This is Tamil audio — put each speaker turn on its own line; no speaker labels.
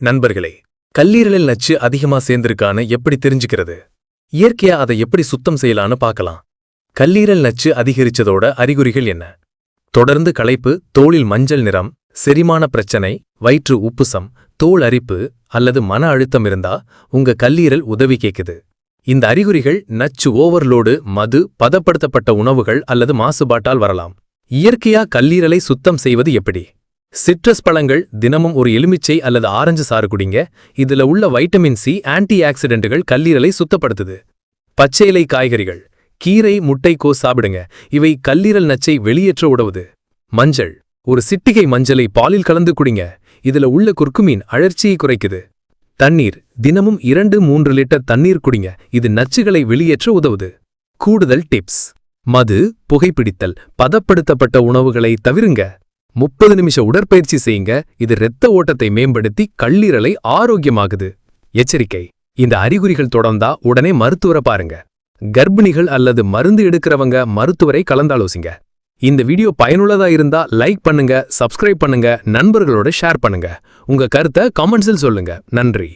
நண்பர்களே கல்லீரலில் நச்சு அதிகமா சேர்ந்திருக்கான்னு எப்படி தெரிஞ்சுக்கிறது? இயற்கையா அதை எப்படி சுத்தம் செய்யலான்னு பார்க்கலாம். கல்லீரல் நச்சு அதிகரிச்சதோட அறிகுறிகள் என்ன? தொடர்ந்து களைப்பு தோளில் மஞ்சள் நிறம் செரிமான பிரச்சனை வயிற்று உப்புசம் தோல் அரிப்பு அல்லது மன அழுத்தம் இருந்தா உங்க கல்லீரல் உதவி கேக்குது. இந்த அறிகுறிகள் நச்சு ஓவர்லோடு மது பதப்படுத்தப்பட்ட உணவுகள் அல்லது மாசுபாட்டால் வரலாம். இயற்கையா கல்லீரலை சுத்தம் செய்வது எப்படி? சிட்ரஸ் பழங்கள் தினமும் ஒரு எலுமிச்சை அல்லது ஆரஞ்சு சாறு குடிங்க. இதுல உள்ள வைட்டமின் சி ஆன்டி ஆக்சிடென்ட்டுகள் கல்லீரலை சுத்தப்படுத்துது. பச்சை இலை காய்கறிகள் கீரை முட்டைக்கோஸ் சாப்பிடுங்க. இவை கல்லீரல் நச்சை வெளியேற்ற உதவுது. மஞ்சள் ஒரு சிட்டிகை மஞ்சளை பாலில் கலந்து குடிங்க. இதுல உள்ள குர்குமீன் அழற்சியை குறைக்குது. தண்ணீர் தினமும் இரண்டு மூன்று லிட்டர் தண்ணீர் குடிங்க. இது நச்சுகளை வெளியேற்ற உதவுது. கூடுதல் டிப்ஸ். மது புகைப்பிடித்தல் பதப்படுத்தப்பட்ட உணவுகளை தவிருங்க. முப்பது நிமிஷ உடற்பயிற்சி செய்யுங்க. இது இரத்த ஓட்டத்தை மேம்படுத்தி கல்லீரலை ஆரோக்கியமாகுது எச்சரிக்கை. இந்த அறிகுறிகள் தொடர்ந்தா உடனே மருத்துவரை பாருங்க. கர்ப்பிணிகள் அல்லது மருந்து எடுக்கிறவங்க மருத்துவரை கலந்தாலோசிங்க. இந்த வீடியோ பயனுள்ளதா இருந்தா லைக் பண்ணுங்க சப்ஸ்கிரைப் பண்ணுங்க நண்பர்களோட ஷேர் பண்ணுங்க. உங்க கருத்தை கமெண்ட்ஸில் சொல்லுங்க. நன்றி.